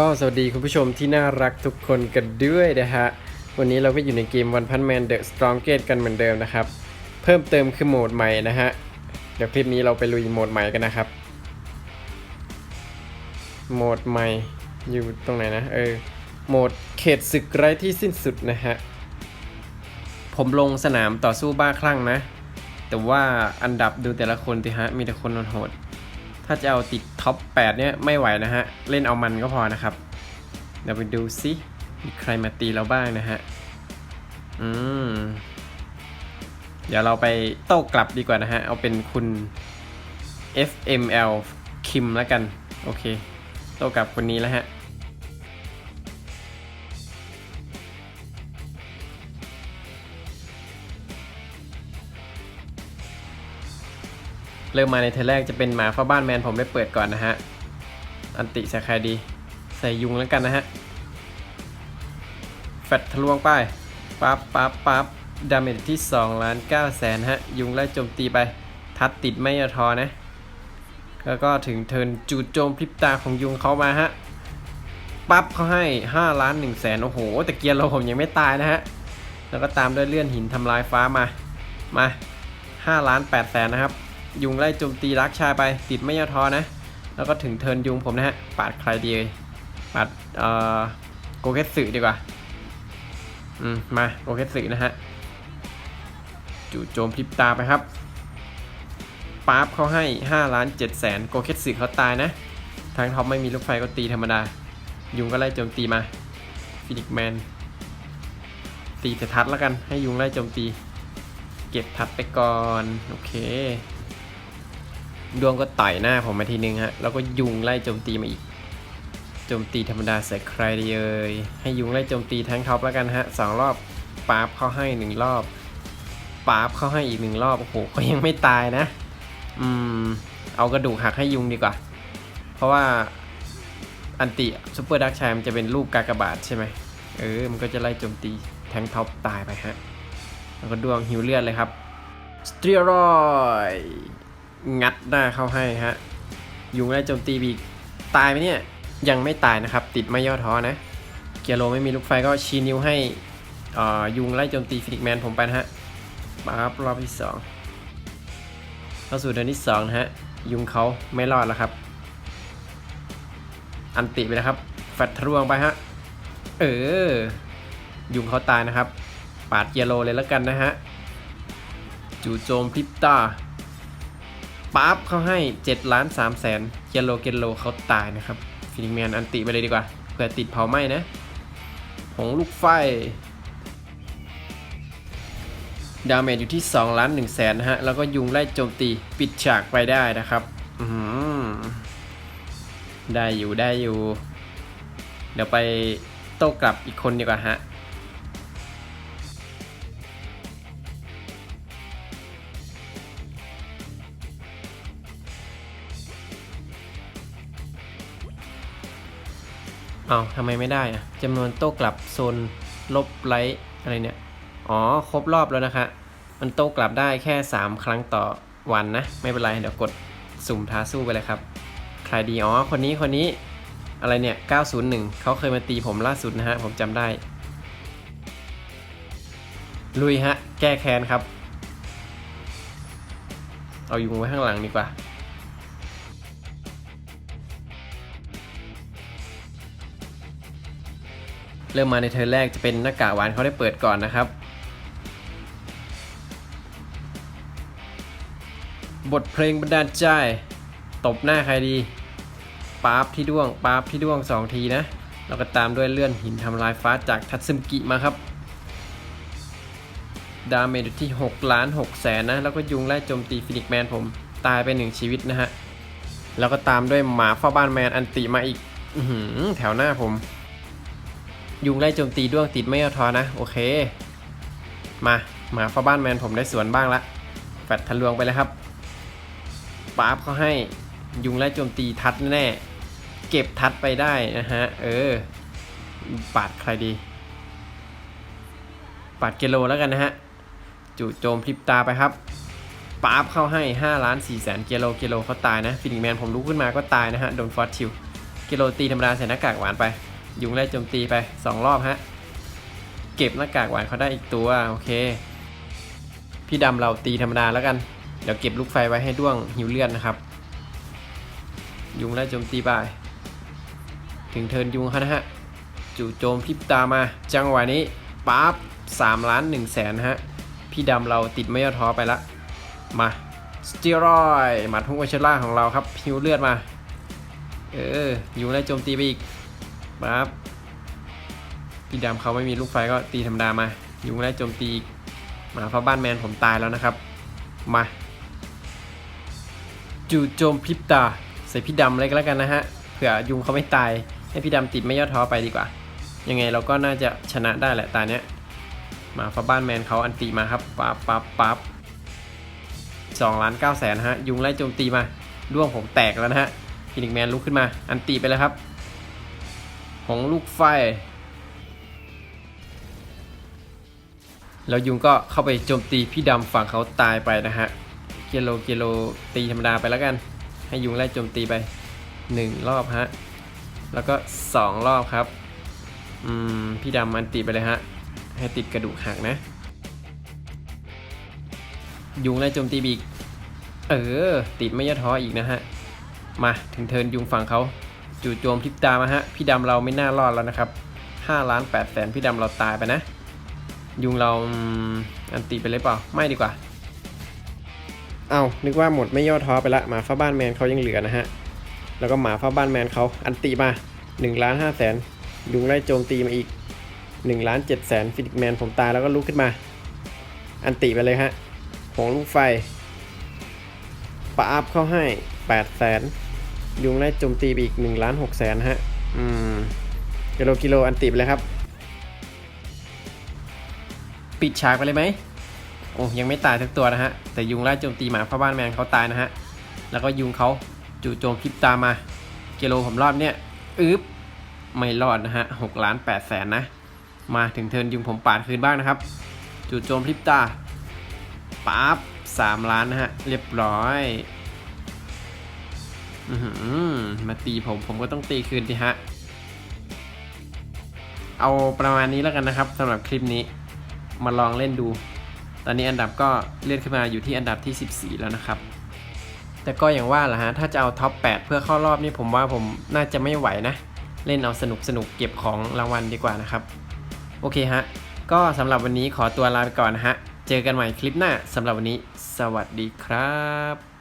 ก็สวัสดีคุณผู้ชมที่น่ารักทุกคนกันด้วยนะฮะ วันนี้เราก็อยู่ในเกม One Punch Man The Strongest กันเหมือนเดิมนะครับ เพิ่มเติมคือโหมดใหม่นะฮะ เดี๋ยวคลิปนี้เราไปลุยโหมดใหม่กันนะครับ โหมดใหม่อยู่ตรงไหนนะ เออ โหมดเขตศึกไร้ที่สิ้นสุดนะฮะ ผมลงสนามต่อสู้บ้าคลั่งนะ แต่ว่าอันดับดูแต่ละคนสิฮะ มีแต่คนโหด ถ้าจะเอาติดท็อป 8 เนี่ยไม่ไหวนะฮะ เล่นเอามันก็พอนะครับ เดี๋ยวไปดูซิมีใครมาตีเราบ้างนะฮะ อืม เดี๋ยวเราไปโต้กลับดีกว่านะฮะ เอาเป็นคุณ FML คิมแล้วกัน โอเค โต้กลับคนนี้แล้วฮะ เริ่มมาในเทอร์แรกจะเป็นหมาเฝ้าบ้านแมนผมได้เปิดก่อนนะฮะ อันติใส่ใครดี ใส่ยุงแล้วกันนะฮะ แฟดทะลวงไปปั๊บปั๊บปั๊บดาเมจที่2ล้าน9แสนฮะ ยุงไล่โจมตีไป ทัดติดไม่ยอทอนะ แล้วก็ถึงเทินจูดโจมพริบตาของยุงเขามาฮะ ปั๊บเขาให้5ล้าน1แสนโอ้โห แต่เกียร์เราผมยังไม่ตายนะฮะ แล้วก็ตามด้วยเลื่อนหินทำลายฟ้ามา มา 5 ล้าน8แสนนะครับ ยุงไล่โจมตีรักชายไปติดไม่ยอทอนะ แล้วก็ถึงเทินยุงผมนะฮะ ปาดใครดีเลยปาดเอ่อโกเกสึดีกว่า อืม มาโกเกสึนะฮะ จู่โจมพริบตาไปครับป๊าบเขาให้5ล้าน7แสนโกเกสึเขาตายนะ ทางท็อปไม่มีลูกไฟก็ตีธรรมดา ยุงก็ไล่โจมตีมาฟินิกแมนตีแต่ทัดแล้วกันให้ยุงไล่โจมตี เก็บทัดไปก่อน โอเค ดวงก็ต่อยหน้าผมมาทีนึงฮะ แล้วก็ยุงไล่โจมตีมาอีก โจมตีธรรมดาใส่ใครดีเอ่ยให้ยุงไล่โจมตีทั้งท็อปแล้วกันฮะสองรอบปาบเข้าให้หนึ่งรอบปาบเข้าให้อีกหนึ่งรอบโอ้โหก็ยังไม่ตายนะ อืม เอากระดูกหักให้ยุงดีกว่า เพราะว่าอันติซูเปอร์ดักชายมันจะเป็นรูปกากบาทใช่ไหมเออ มันก็จะไล่โจมตีแทงท็อปตายไปฮะ แล้วก็ดวงหิวเลือดเลยครับสเตียรอย งัดหน้าเข้าให้ฮะยุงไล่โจมตีบีกตายไหมเนี่ย ยังไม่ตายนะครับ ติดไม่ย่อท้อนะ เกียร์โลไม่มีลูกไฟก็ชี้นิ้วให้อ่ายุงไล่โจมตีฟินิกแมนผมไปนะฮะมาครับรอบที่สองเข้าสู่เดือนที่สองนะฮะ ยุงเขาไม่รอดแล้วครับ อันติไปนะครับ แฟดทะลวงไปฮะ เออ ยุงเขาตายนะครับ ปาดเกียร์โลเลยแล้วกันนะฮะ จู่โจมพริบตา ปั๊บเขาให้7ล้าน3แสนเกียโลเกียร์โลเขาตายนะครับฟินิกแมนอันติไปเลยดีกว่าเผื่อติดเผาไหม้นะหงลูกไฟดาเมจอยู่ที่2ล้าน1แสนนะฮะ แล้วก็ยุงไล่โจมตีปิดฉากไปได้นะครับได้อยู่ได้อยู่ เดี๋ยวไปโต้กลับอีกคนดีกว่าฮะ เอาทำไมไม่ได้อะจำนวนโต้กลับโซนลบไลท์อะไรเนี่ย อ๋อ ครบรอบแล้วนะคะ มันโต้กลับได้แค่ 3 ครั้งต่อวันนะ ไม่เป็นไร เดี๋ยวกดสุ่มท้าสู้ไปเลยครับ ใครดี อ๋อ คนนี้ คนนี้ อะไรเนี่ย 901 เขาเคยมาตีผมล่าสุดนะฮะ ผมจำได้ ลุยฮะ แก้แค้นครับ เอายุงไว้ข้างหลังดีกว่า เริ่มมาในเทอร์นแรกจะเป็นหน้ากากหวานเขาได้เปิดก่อนนะครับ บทเพลงบันดาลใจ ตบหน้าใครดีปาร์ฟที่ด้วงปาร์ฟที่ด้วง 2 ทีนะแล้วก็ตามด้วยเลื่อนหินทำลายฟ้าจากทัตซึมกิมาครับ ดาเมจที่ 6 ล้าน6แสนนะ แล้วก็ยุงไล่โจมตีฟินิกแมนผมตายไปหนึ่งชีวิตนะฮะ แล้วก็ตามด้วยหมาเฝ้าบ้านแมนอันติมาอีกอแถวหน้าผม ยุงไล่โจมตีด้วงติดไม่เอาทอนะ โอเค มาหมาฟ้าบ้านแมนผมได้สวนบ้างละแฟดทะลวงไปเลยครับป๊าบเขาให้ยุงไล่โจมตีทัดแน่ เก็บทัดไปได้นะฮะ เออ ปาดใครดี ปาดเกโลแล้วกันนะฮะ จู่โจมพริบตาไปครับป๊าบเข้าให้5ล้าน4แสนกิโลกิโลเขาตายนะฟินิกแมนผมลุกขึ้นมาก็ตายนะฮะ โดนฟอสชิลกิโลตีธรรมดาใส่หน้ากากหวานไป ยุงไล่โจมตีไป 2 รอบฮะ เก็บหน้ากากหวานเขาได้อีกตัวโอเค พี่ดำเราตีธรรมดาแล้วกัน เดี๋ยวเก็บลูกไฟไว้ให้ด้วงหิวเลือดนะครับ ยุงไล่โจมตีไปถึงเทิร์นยุงเขานะฮะ จู่โจมพิบตามา จังหวะนี้ปั๊บ3ล้าน1แสนฮะ พี่ดำเราติดไม่ย่อท้อไปละ มาสเตียรอยหมัดฮุกวาเชล่าของเราครับหิวเลือดมา เออยุงไล่โจมตีไปอีก ปั๊บพี่ดำเขาไม่มีลูกไฟก็ตีธรรมดามายุงไล่โจมตีมาฟ้าบ้านแมนผมตายแล้วนะครับ มา จู่โจมพริบตา ใส่พี่ดำเลยก็แล้วกันนะฮะเผื่อยุงเขาไม่ตายให้พี่ดำติดไม่ย่อท้อไปดีกว่า ยังไงเราก็น่าจะชนะได้แหละตาเนี้ยมาฟ้าบ้านแมนเขาอันตีมาครับปั๊บปั๊บปั๊บสองล้านเก้าแสนฮะยุงไล่โจมตีมาด้วงผมแตกแล้วนะฮะฟินิกแมนลุกขึ้นมา อันตีไปเลยครับ ของลูกไฟ แล้วยุงก็เข้าไปโจมตีพี่ดำฝั่งเขาตายไปนะฮะเกโลเกโลตีธรรมดาไปแล้วกัน ให้ยุงไล่โจมตีไป 1 รอบฮะ แล้วก็ 2 รอบครับ อืม พี่ดำมันตีไปเลยฮะ ให้ติดกระดูกหักนะ ยุงไล่โจมตีบีก เออ ติดไม่ย่อท้ออีกนะฮะ มาถึงเทินยุงฝั่งเขา จู่โจมพริบตามาฮะ พี่ดำเราไม่น่ารอดแล้วนะครับ5ล้าน8แสนพี่ดำเราตายไปนะ ยุงเราอันตีไปเลยเปล่า ไม่ดีกว่า เอานึกว่าหมดไม่ย่อท้อไปละหมาฟ้าบ้านแมนเขายังเหลือนะฮะ แล้วก็หมาฟ้าบ้านแมนเขาอันตีมา1ล้าน5แสนยุงไล่โจมตีมาอีก1ล้าน7แสนฟินิกแมนผมตายแล้วก็ลุกขึ้นมา อันตีไปเลยฮะผงลูกไฟปาอัพเข้าให้8แสน ยุงไล่โจมตีไปอีก1ล้าน6แสนฮะ อืม กิโลกิโลอันตีไปเลยครับ ปิดฉากไปเลยไหม โอ้ยังไม่ตายทั้งตัวนะฮะ แต่ยุงไล่โจมตีหมาพ่อบ้านแมนเขาตายนะฮะ แล้วก็ยุงเขาจู่โจมพริบตามมา กิโลผมรอดเนี่ย อึ๊บ ไม่รอดนะฮะหกล้านแปดแสนนะ มาถึงเทิร์นยุงผมปาดคืนบ้างนะครับ จู่โจมพริบตาปั๊บสามล้านนะฮะ เรียบร้อยอือหือ มาตีผมผมก็ต้องตีคืนดิฮะ เอาประมาณนี้แล้วกันนะครับสำหรับคลิปนี้ มาลองเล่นดู ตอนนี้อันดับก็เลื่อนขึ้นมาอยู่ที่อันดับที่ 14 แล้วนะครับแต่ก็อย่างว่าแหละฮะ ถ้าจะเอาท็อป 8 เพื่อเข้ารอบนี่ผมว่าผมน่าจะไม่ไหวนะ เล่นเอาสนุกสนุกเก็บของรางวัลดีกว่านะครับ โอเคฮะ ก็สำหรับวันนี้ขอตัวลาไปก่อนนะฮะ เจอกันใหม่คลิปหน้าสำหรับวันนี้ สวัสดีครับ